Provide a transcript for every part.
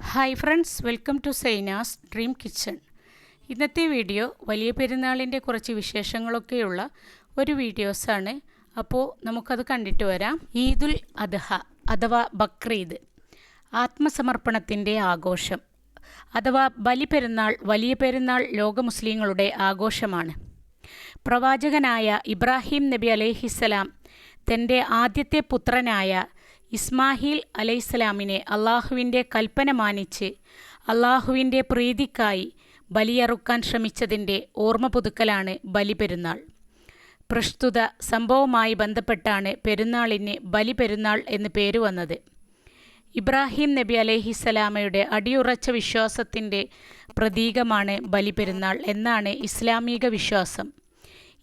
Hi friends welcome to Zaina's dream kitchen ഇന്നത്തെ video വലിയ പെരുന്നാളിന്റെ കുറച്ച് വിശേഷങ്ങളൊക്കെയുള്ള ഒരു വീഡിയോസാണ് അപ്പോൾ നമുക്കത് കണ്ടിട്ട് വരാം. ഈദുൽ അദ്ഹ അഥവാ ബക്രീദ് ആത്മസമർപ്പണത്തിന്റെ ആഘോഷം അഥവാ ബലിപെരുന്നാൾ വലിയ പെരുന്നാൾ ലോക മുസ്ലിങ്ങളുടെ ആഘോഷമാണ്. പ്രവാചകനായ ഇബ്രാഹിം നബി അലൈഹിസ്സലാം തന്റെ ആദ്യത്തെ പുത്രനായ ഇസ്മാഹിൽ അലൈഹിസ്സലാമിനെ അള്ളാഹുവിന്റെ കൽപ്പന മാനിച്ച് അള്ളാഹുവിന്റെ പ്രീതിക്കായി ബലിയറുക്കാൻ ശ്രമിച്ചതിന്റെ ഓർമ്മ പുതുക്കലാണ് ബലിപെരുന്നാൾ. പ്രസ്തുത സംഭവവുമായി ബന്ധപ്പെട്ടാണ് പെരുന്നാളിന് ബലിപെരുന്നാൾ എന്ന് പേര് വന്നത്. ഇബ്രാഹിം നബി അലൈഹിസ്സലാമയുടെ അടിയുറച്ച വിശ്വാസത്തിന്റെ പ്രതീകമാണ് ബലിപെരുന്നാൾ എന്നാണ് ഇസ്ലാമിക വിശ്വാസം.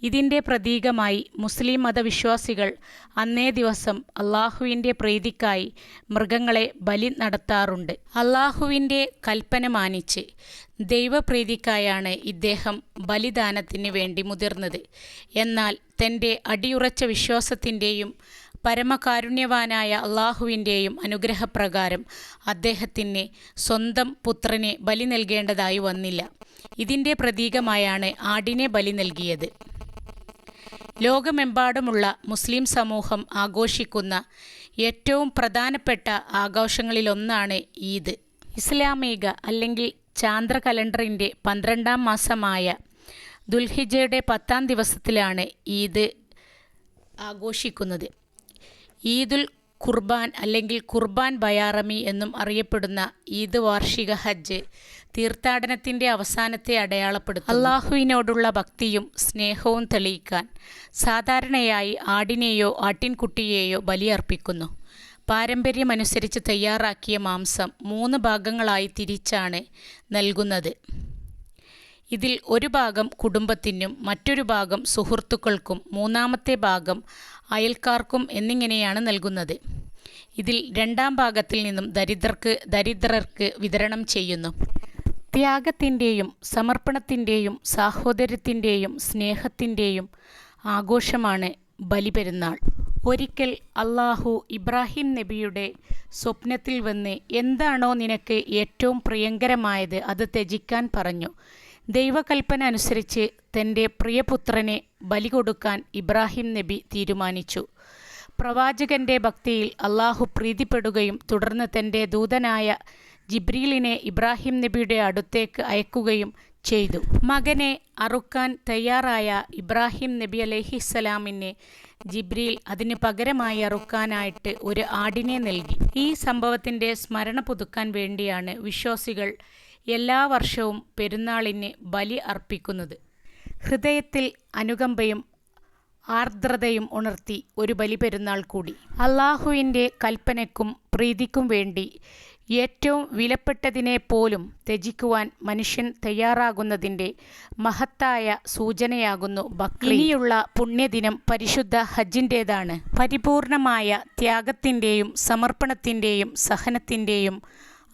ഇതിന്റെ പ്രതീകമായി മുസ്ലിം മതവിശ്വാസികൾ അന്നേ ദിവസം അള്ളാഹുവിന്റെ പ്രീതിക്കായി മൃഗങ്ങളെ ബലി നടത്താറുണ്ട്. അള്ളാഹുവിന്റെ കൽപ്പന മാനിച്ച് ദൈവപ്രീതിക്കായാണ് ഇദ്ദേഹം ബലിദാനത്തിന് വേണ്ടി മുതിർന്നത്. എന്നാൽ തന്റെ അടിയുറച്ച വിശ്വാസത്തിന്റെയും പരമകാരുണ്യവാനായ അള്ളാഹുവിന്റെയും അനുഗ്രഹപ്രകാരം അദ്ദേഹത്തിന് സ്വന്തം പുത്രനെ ബലി നൽകേണ്ടതായി വന്നില്ല. ഇതിന്റെ പ്രതീകമായാണ് ആടിനെ ബലി നൽകിയത്. ലോകമെമ്പാടുമുള്ള മുസ്ലിം സമൂഹം ആഘോഷിക്കുന്ന ഏറ്റവും പ്രധാനപ്പെട്ട ആഘോഷങ്ങളിലൊന്നാണ് ഈദ്. ഇസ്ലാമിക അല്ലെങ്കിൽ ചാന്ദ്ര കലണ്ടറിന്റെ പന്ത്രണ്ടാം മാസമായ ദുൽഹിജയുടെ പത്താം ദിവസത്തിലാണ് ഈദ് ആഘോഷിക്കുന്നത്. ഈദുൽ ഖുർബാൻ അല്ലെങ്കിൽ കുർബാൻ ബയാറമി എന്നും അറിയപ്പെടുന്ന ഈദ് വാർഷിക ഹജ്ജ് തീർത്ഥാടനത്തിന്റെ അവസാനത്തെ അടയാളപ്പെടുത്തും അള്ളാഹുവിനോടുള്ള ഭക്തിയും സ്നേഹവും തെളിയിക്കാൻ സാധാരണയായി ആടിനെയോ ആട്ടിൻകുട്ടിയെയോ ബലിയർപ്പിക്കുന്നു. പാരമ്പര്യമനുസരിച്ച് തയ്യാറാക്കിയ മാംസം മൂന്ന് ഭാഗങ്ങളായി തിരിച്ചാണ് നൽകുന്നത്. ഇതിൽ ഒരു ഭാഗം കുടുംബത്തിനും മറ്റൊരു ഭാഗം സുഹൃത്തുക്കൾക്കും മൂന്നാമത്തെ ഭാഗം അയൽക്കാർക്കും എന്നിങ്ങനെയാണ് നൽകുന്നത്. ഇതിൽ രണ്ടാം ഭാഗത്തിൽ നിന്നും ദരിദ്രർക്ക് ദരിദ്രർക്ക് വിതരണം ചെയ്യുന്നു. ത്യാഗത്തിന്റെയും സമർപ്പണത്തിന്റെയും സാഹോദര്യത്തിന്റെയും സ്നേഹത്തിന്റെയും ആഘോഷമാണ് ബലിപെരുന്നാൾ. ഒരിക്കൽ അള്ളാഹു ഇബ്രാഹിം നബിയുടെ സ്വപ്നത്തിൽ വന്ന് എന്താണോ നിനക്ക് ഏറ്റവും പ്രിയങ്കരമായത്? അത് ത്യജിക്കാൻ പറഞ്ഞു. ദൈവകൽപ്പന അനുസരിച്ച് തന്റെ പ്രിയപുത്രനെ ബലി കൊടുക്കാൻ ഇബ്രാഹിം നബി തീരുമാനിച്ചു. പ്രവാചകന്റെ ഭക്തിയിൽ അള്ളാഹു പ്രീതിപ്പെടുകയും തുടർന്ന് തന്റെ ദൂതനായ ജിബ്രീലിനെ ഇബ്രാഹിം നബിയുടെ അടുത്തേക്ക് അയക്കുകയും ചെയ്തു. മകനെ അറുക്കാൻ തയ്യാറായ ഇബ്രാഹിം നബി അലഹിസ്സലാമിനെ ജിബ്രീൽ അതിന് പകരമായി അറുക്കാനായിട്ട് ഒരു ആടിനെ നൽകി. ഈ സംഭവത്തിന്റെ സ്മരണ പുതുക്കാൻ വേണ്ടിയാണ് വിശ്വാസികൾ എല്ലാ വർഷവും പെരുന്നാളിന് ബലി അർപ്പിക്കുന്നത്. ഹൃദയത്തിൽ അനുകമ്പയും ആർദ്രതയും ഉണർത്തി ഒരു ബലി പെരുന്നാൾ കൂടി. അള്ളാഹുവിന്റെ കൽപ്പനയ്ക്കും പ്രീതിക്കും വേണ്ടി ഏറ്റവും വിലപ്പെട്ടതിനെ പോലും ത്യജിക്കുവാൻ മനുഷ്യൻ തയ്യാറാകുന്നതിന്റെ മഹത്തായ സൂചനയാകുന്നു ബക്രീദ്. പുണ്യദിനം പരിശുദ്ധ ഹജ്ജിന്റേതാണ്. പരിപൂർണമായ ത്യാഗത്തിന്റെയും സമർപ്പണത്തിന്റെയും സഹനത്തിന്റെയും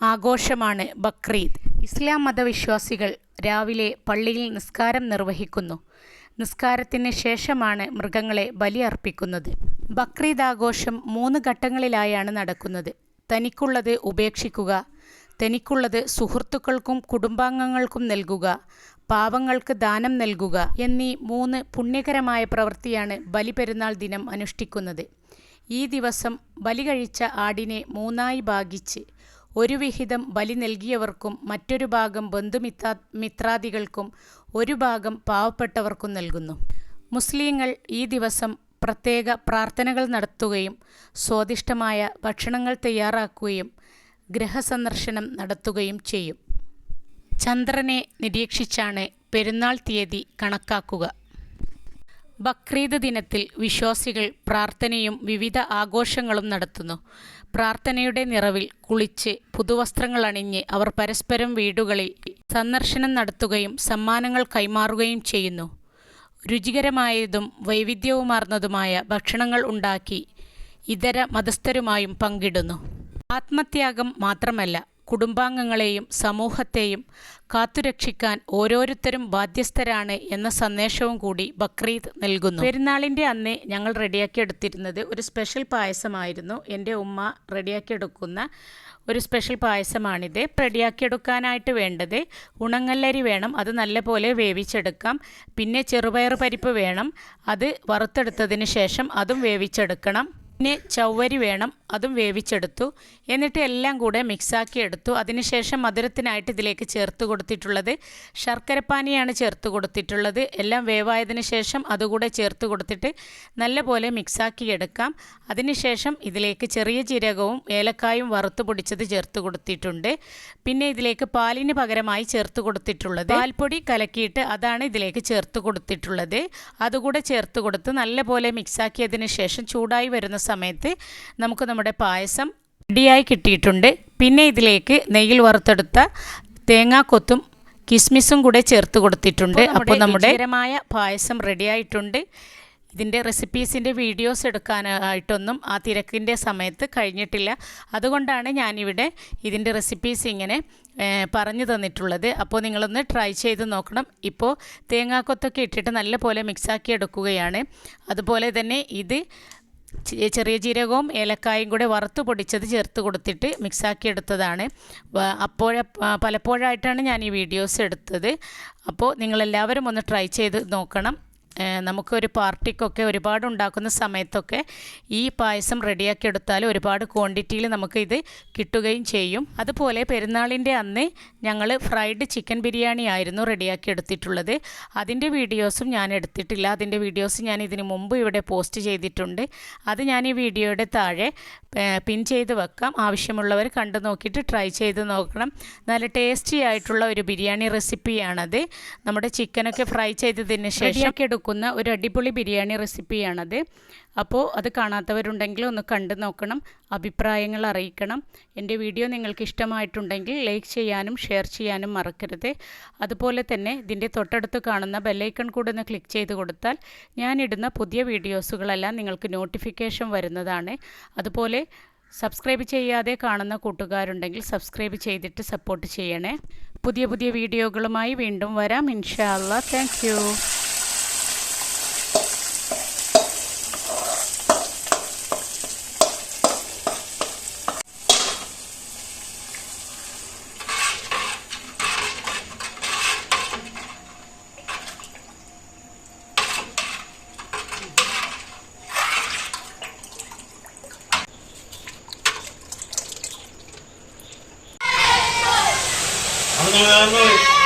ആഘോഷമാണ് ബക്രീദ്. ഇസ്ലാം മതവിശ്വാസികൾ രാവിലെ പള്ളിയിൽ നിസ്കാരം നിർവഹിക്കുന്നു. നിസ്കാരത്തിന് ശേഷമാണ് മൃഗങ്ങളെ ബലി അർപ്പിക്കുന്നത്. ബക്രീദ് ആഘോഷം മൂന്ന് ഘട്ടങ്ങളിലായാണ് നടക്കുന്നത്. തനിക്കുള്ളത് ഉപേക്ഷിക്കുക തനിക്കുള്ളത് സുഹൃത്തുക്കൾക്കും കുടുംബാംഗങ്ങൾക്കും നൽകുക പാവങ്ങൾക്ക് ദാനം നൽകുക എന്നീ മൂന്ന് പുണ്യകരമായ പ്രവൃത്തിയാണ് ബലിപെരുന്നാൾ ദിനം അനുഷ്ഠിക്കുന്നത്. ഈ ദിവസം ബലി കഴിച്ച ആടിനെ മൂന്നായി ഭാഗിച്ച് ഒരു വിഹിതം ബലി നൽകിയവർക്കും മറ്റൊരു ഭാഗം ബന്ധുമിത്രാ മിത്രാദികൾക്കും ഒരു ഭാഗം പാവപ്പെട്ടവർക്കും നൽകുന്നു. മുസ്ലിങ്ങൾ ഈ ദിവസം പ്രത്യേക പ്രാർത്ഥനകൾ നടത്തുകയും സ്വാദിഷ്ടമായ ഭക്ഷണങ്ങൾ തയ്യാറാക്കുകയും ഗ്രഹസന്ദർശനം നടത്തുകയും ചെയ്യും. ചന്ദ്രനെ നിരീക്ഷിച്ചാണ് പെരുന്നാൾ തീയതി കണക്കാക്കുക. ബക്രീദ് ദിനത്തിൽ വിശ്വാസികൾ പ്രാർത്ഥനയും വിവിധ ആഘോഷങ്ങളും നടത്തുന്നു. പ്രാർത്ഥനയുടെ നിറവിൽ കുളിച്ച് പുതുവസ്ത്രങ്ങൾ അണിഞ്ഞ് അവർ പരസ്പരം വീടുകളിൽ സന്ദർശനം നടത്തുകയും സമ്മാനങ്ങൾ കൈമാറുകയും ചെയ്യുന്നു. രുചികരമായതും വൈവിധ്യവുമാർന്നതുമായ ഭക്ഷണങ്ങൾ ഉണ്ടാക്കി ഇതര മതസ്ഥരുമായും പങ്കിടുന്നു. ആത്മത്യാഗം മാത്രമല്ല കുടുംബാംഗങ്ങളെയും സമൂഹത്തെയും കാത്തുരക്ഷിക്കാൻ ഓരോരുത്തരും ബാധ്യസ്ഥരാണ് എന്ന സന്ദേശവും കൂടി ബക്രീദ് നൽകുന്നു. പെരുന്നാളിന്റെ അന്ന് ഞങ്ങൾ റെഡിയാക്കി എടുത്തിരുന്നത് ഒരു സ്പെഷ്യൽ പായസമായിരുന്നു. എന്റെ ഉമ്മ റെഡിയാക്കി എടുക്കുന്ന ഒരു സ്പെഷ്യൽ പായസമാണിത്. റെഡിയാക്കിയെടുക്കാനായിട്ട് വേണ്ടത് ഉണങ്ങല്ലരി വേണം അത് നല്ലപോലെ വേവിച്ചെടുക്കാം. പിന്നെ ചെറുപയർ പരിപ്പ് വേണം അത് വറുത്തെടുത്തതിന് ശേഷം അതും വേവിച്ചെടുക്കണം. പിന്നെ ചവ്വരി വേണം അതും വേവിച്ചെടുത്തു. എന്നിട്ട് എല്ലാം കൂടെ മിക്സാക്കി എടുത്തു അതിനുശേഷം മധുരത്തിനായിട്ട് ഇതിലേക്ക് ചേർത്ത് കൊടുത്തിട്ടുള്ളത് ശർക്കരപ്പാനിയാണ് ചേർത്ത് കൊടുത്തിട്ടുള്ളത്. എല്ലാം വേവായതിനു ശേഷം അതുകൂടെ ചേർത്ത് കൊടുത്തിട്ട് നല്ലപോലെ മിക്സാക്കി എടുക്കാം അതിനുശേഷം ഇതിലേക്ക് ചെറിയ ജീരകവും ഏലക്കായും വറുത്ത് പൊടിച്ചത് ചേർത്ത് കൊടുത്തിട്ടുണ്ട്. പിന്നെ ഇതിലേക്ക് പാലിന് പകരമായി ചേർത്ത് കൊടുത്തിട്ടുള്ളത് പാൽപ്പൊടി കലക്കിയിട്ട് അതാണ് ഇതിലേക്ക് ചേർത്ത് കൊടുത്തിട്ടുള്ളത്. അതുകൂടെ ചേർത്ത് കൊടുത്ത് നല്ലപോലെ മിക്സാക്കിയതിന് ശേഷം ചൂടായി വരുന്ന സമയത്ത് നമുക്ക് നമ്മുടെ പായസം റെഡിയായി കിട്ടിയിട്ടുണ്ട്. പിന്നെ ഇതിലേക്ക് നെയ്യിൽ വറുത്തെടുത്ത തേങ്ങാക്കൊത്തും കിസ്മിസും കൂടെ ചേർത്ത് കൊടുത്തിട്ടുണ്ട്. അപ്പോൾ നമ്മുടെ രുചികരമായ പായസം റെഡിയായിട്ടുണ്ട് ഇതിന്റെ റെസിപ്പീസിന്റെ വീഡിയോസ് എടുക്കാനായിട്ടൊന്നും ആ തിരക്കിന്റെ സമയത്ത് കഴിഞ്ഞിട്ടില്ല. അതുകൊണ്ടാണ് ഞാനിവിടെ ഇതിന്റെ റെസിപ്പീസ് ഇങ്ങനെ പറഞ്ഞു തന്നിട്ടുള്ളത്. അപ്പോൾ നിങ്ങളൊന്ന് ട്രൈ ചെയ്ത് നോക്കണം. ഇപ്പോൾ തേങ്ങാക്കൊത്തൊക്കെ ഇട്ടിട്ട് നല്ലപോലെ മിക്സാക്കി എടുക്കുകയാണ്. അതുപോലെ തന്നെ ഇത് ചെറിയ ജീരകവും ഏലക്കായും കൂടെ വറുത്ത് പൊടിച്ചത് ചേർത്ത് കൊടുത്തിട്ട് മിക്സാക്കി എടുത്തതാണ് പ- പലപ്പോഴായിട്ടാണ് ഞാൻ ഈ വീഡിയോസ് എടുത്തത്. അപ്പോൾ നിങ്ങളെല്ലാവരും ഒന്ന് ട്രൈ ചെയ്ത് നോക്കണം. നമുക്കൊരു പാർട്ടിക്കൊക്കെ ഒരുപാട് ഉണ്ടാക്കുന്ന സമയത്തൊക്കെ ഈ പായസം റെഡിയാക്കി എടുത്താൽ ഒരുപാട് ക്വാണ്ടിറ്റിയിൽ നമുക്ക് ഇത് കിട്ടുകയും ചെയ്യും. അതുപോലെ പെരുന്നാളിന്റെ അന്ന് ഞങ്ങൾ ഫ്രൈഡ് ചിക്കൻ ബിരിയാണി ആയിരുന്നു റെഡിയാക്കി എടുത്തിട്ടുള്ളത്. അതിന്റെ വീഡിയോസും ഞാൻ എടുത്തിട്ടില്ല. അതിന്റെ വീഡിയോസ് ഞാൻ ഇതിന് മുമ്പ് ഇവിടെ പോസ്റ്റ് ചെയ്തിട്ടുണ്ട്. അത് ഞാൻ ഈ വീഡിയോയുടെ താഴെ പിൻ ചെയ്ത് വെക്കാം. ആവശ്യമുള്ളവർ കണ്ടു നോക്കിയിട്ട് ട്രൈ ചെയ്ത് നോക്കണം. നല്ല ടേസ്റ്റി ആയിട്ടുള്ള ഒരു ബിരിയാണി റെസിപ്പിയാണത്. നമ്മുടെ ചിക്കനൊക്കെ ഫ്രൈ ചെയ്തതിന് ശേഷം എടുക്കുന്ന ഒരു അടിപൊളി ബിരിയാണി റെസിപ്പിയാണത്. അപ്പോൾ അത് കാണാത്തവരുണ്ടെങ്കിൽ ഒന്ന് കണ്ടു നോക്കണം അഭിപ്രായങ്ങൾ അറിയിക്കണം. എന്റെ വീഡിയോ നിങ്ങൾക്ക് ഇഷ്ടമായിട്ടുണ്ടെങ്കിൽ ലൈക്ക് ചെയ്യാനും ഷെയർ ചെയ്യാനും മറക്കരുത്. അതുപോലെ തന്നെ ഇതിന്റെ തൊട്ടടുത്ത് കാണുന്ന ബെല്ലൈക്കൺ കൂടെ ഒന്ന് ക്ലിക്ക് ചെയ്ത് കൊടുത്താൽ ഞാനിടുന്ന പുതിയ വീഡിയോസുകളെല്ലാം നിങ്ങൾക്ക് നോട്ടിഫിക്കേഷൻ വരുന്നതാണ്. അതുപോലെ സബ്സ്ക്രൈബ് ചെയ്യാതെ കാണുന്ന കൂട്ടുകാരുണ്ടെങ്കിൽ സബ്സ്ക്രൈബ് ചെയ്തിട്ട് സപ്പോർട്ട് ചെയ്യണേ. പുതിയ പുതിയ വീഡിയോകളുമായി വീണ്ടും വരാം. ഇൻഷാ അല്ലാ thank Ano nga ano eh.